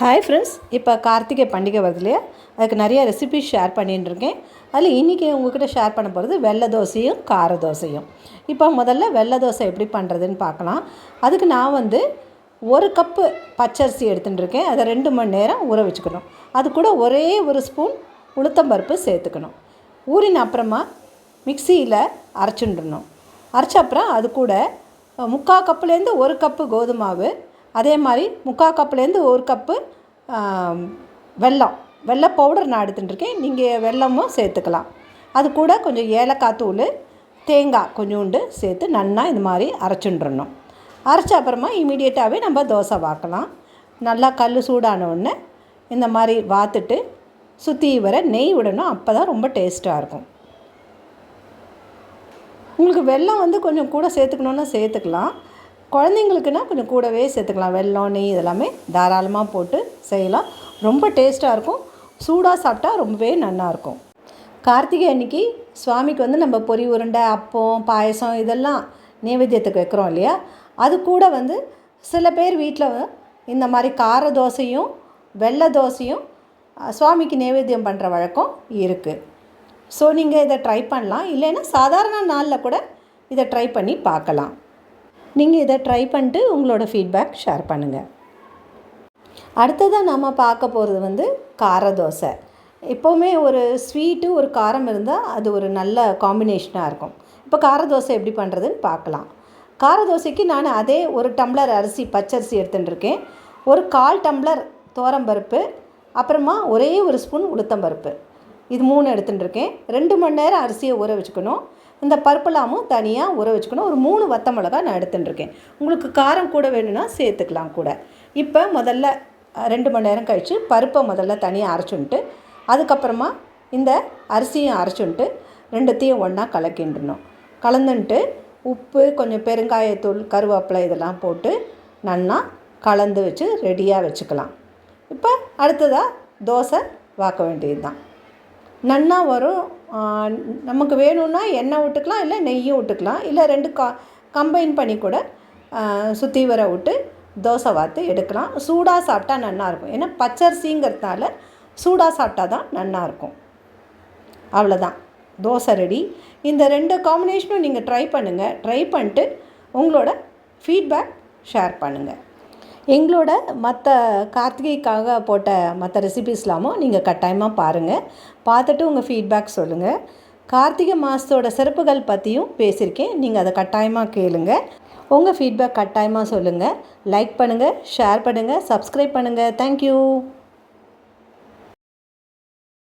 Hi friends இப்போ கார்த்திகை பண்டிகை வருது இல்லையா? அதுக்கு நிறைய ரெசிபி ஷேர் பண்ணிகிட்டு இருக்கேன் அதில் இன்றைக்கி உங்ககிட்ட ஷேர் பண்ண போகிறது வெள்ளை தோசையும் கார தோசையும். இப்போ முதல்ல வெள்ளை தோசை எப்படி பண்ணுறதுன்னு பார்க்கலாம். அதுக்கு நான் வந்து ஒரு கப்பு பச்சரிசி எடுத்துகிட்டு இருக்கேன் அதை ரெண்டு மணி நேரம் ஊற வச்சுக்கணும். அது கூட ஒரே ஒரு ஸ்பூன் உளுத்தம்பருப்பு சேர்த்துக்கணும். ஊறின அப்புறமா மிக்சியில் அரைச்சுட்டுணும் அரைச்ச அப்புறம் அது கூட முக்கால் கப்புலேருந்து ஒரு கப்பு கோதுமாவு அதே மாதிரி முக்கால் கப்புலேருந்து ஒரு கப்பு ஆம், வெல்லம். பவுடர் நான் எடுத்துட்டுருக்கேன். நீங்கள் வெல்லமும் சேர்த்துக்கலாம். அது கூட கொஞ்சம் ஏலக்காய் தூள் தேங்காய் கொஞ்சோண்டு சேர்த்து நன்னா இந்த மாதிரி அரைச்சுட்டுறணும். அரைச்ச அப்புறமா இமீடியட்டாகவே நம்ம தோசை வாக்கலாம். நல்லா கல் சூடான உடனே இந்த மாதிரி வாத்துட்டு சுற்றி வர நெய் விடணும். அப்போ தான் ரொம்ப டேஸ்ட்டாக இருக்கும். உங்களுக்கு வெல்லம் வந்து கொஞ்சம் கூட சேர்த்துக்கணுன்னா சேர்த்துக்கலாம். குழந்தைங்களுக்குன்னா கொஞ்சம் கூடவே சேர்த்துக்கலாம். வெல்லம் நெய் இதெல்லாமே தாராளமாக போட்டு செய்யலாம். ரொம்ப டேஸ்ட்டாக இருக்கும். சூடாக சாப்பிட்டா ரொம்பவே நல்லாயிருக்கும் கார்த்திகை அன்னைக்கு சுவாமிக்கு வந்து நம்ம பொரி உருண்டை அப்பம் பாயசம் இதெல்லாம் நைவேத்தியத்துக்கு வைக்கிறோம் இல்லையா? அது கூட வந்து சில பேர் வீட்டில் இந்த மாதிரி கார தோசையும் வெள்ளை தோசையும் சுவாமிக்கு நைவேத்தியம் பண்ணுற வழக்கம் இருக்குது ஸோ நீங்கள் இதை ட்ரை பண்ணலாம். இல்லைன்னா சாதாரண நாளில் கூட இதை ட்ரை பண்ணி பார்க்கலாம். நீங்கள் இதை ட்ரை பண்ணிட்டு உங்களோட ஃபீட்பேக் ஷேர் பண்ணுங்கள் அடுத்ததாக நம்ம பார்க்க போகிறது வந்து கார தோசை. எப்போவுமே ஒரு ஸ்வீட்டு ஒரு காரம் இருந்தால் அது ஒரு நல்ல காம்பினேஷனாக இருக்கும். இப்போ கார தோசை எப்படி பண்ணுறதுன்னு பார்க்கலாம். கார தோசைக்கு நான் அதே ஒரு டம்ளர் அரிசி பச்சரிசி எடுத்துட்டுருக்கேன் ஒரு கால் டம்ளர் தோரம்பருப்பு அப்புறமா ஒரே ஒரு ஸ்பூன் உளுத்தம்பருப்பு இது மூணு எடுத்துட்டுருக்கேன் ரெண்டு மணி நேரம் அரிசியை ஊற வச்சுக்கணும். இந்த பருப்புலாமும் தனியாக ஊற வச்சுக்கணும். ஒரு மூணு வத்த மிளகா நான் எடுத்துட்டுருக்கேன். உங்களுக்கு காரம் கூட வேணும்னா சேர்த்துக்கலாம் கூட. இப்போ முதல்ல ரெண்டு மணி நேரம் கழித்து பருப்பை முதல்ல தனியாக அரைச்சுன்ட்டு அதுக்கப்புறமா இந்த அரிசியும் அரைச்சுன்ட்டு ரெண்டுத்தையும் ஒன்றா கலக்கின்றணும். கலந்துன்ட்டு உப்பு கொஞ்சம் பெருங்காயத்தூள் கருவேப்பிலை இதெல்லாம் போட்டு நல்லா கலந்து வச்சு ரெடியாக வச்சுக்கலாம். இப்போ அடுத்ததாக தோசை வாக்க வேண்டியது தான் நன்னா வரும். நமக்கு வேணும்னா எண்ணெய் விட்டுக்கலாம் இல்லை நெய்யும் விட்டுக்கலாம். இல்லை ரெண்டு கா கம்பைன் பண்ணி கூட சுற்றி வர விட்டு தோசை வாத்து எடுக்கலாம். சூடாக சாப்பிட்டா நல்லாயிருக்கும் ஏன்னா பச்சரிசிங்கிறதுனால சூடாக சாப்பிட்டா தான் நல்லாயிருக்கும் அவ்வளோதான் தோசை ரெடி. இந்த ரெண்டு காம்பினேஷனும் நீங்கள் ட்ரை பண்ணுங்கள் ட்ரை பண்ணிட்டு உங்களோட ஃபீட்பேக் ஷேர் பண்ணுங்கள் எங்களோட மற்ற கார்த்திகைக்காக போட்ட மற்ற ரெசிபீஸ்லாமும் நீங்கள் கட்டாயமாக பாருங்கள் பார்த்துட்டு உங்கள் ஃபீட்பேக் சொல்லுங்கள் கார்த்திகை மாதத்தோட சிறப்புகள் பற்றியும் பேசியிருக்கேன். நீங்கள் அதை கட்டாயமாக கேளுங்க. உங்கள் ஃபீட்பேக் கட்டாயமாக சொல்லுங்கள் லைக் பண்ணுங்கள் ஷேர் பண்ணுங்கள் சப்ஸ்கிரைப் பண்ணுங்கள் தேங்க்யூ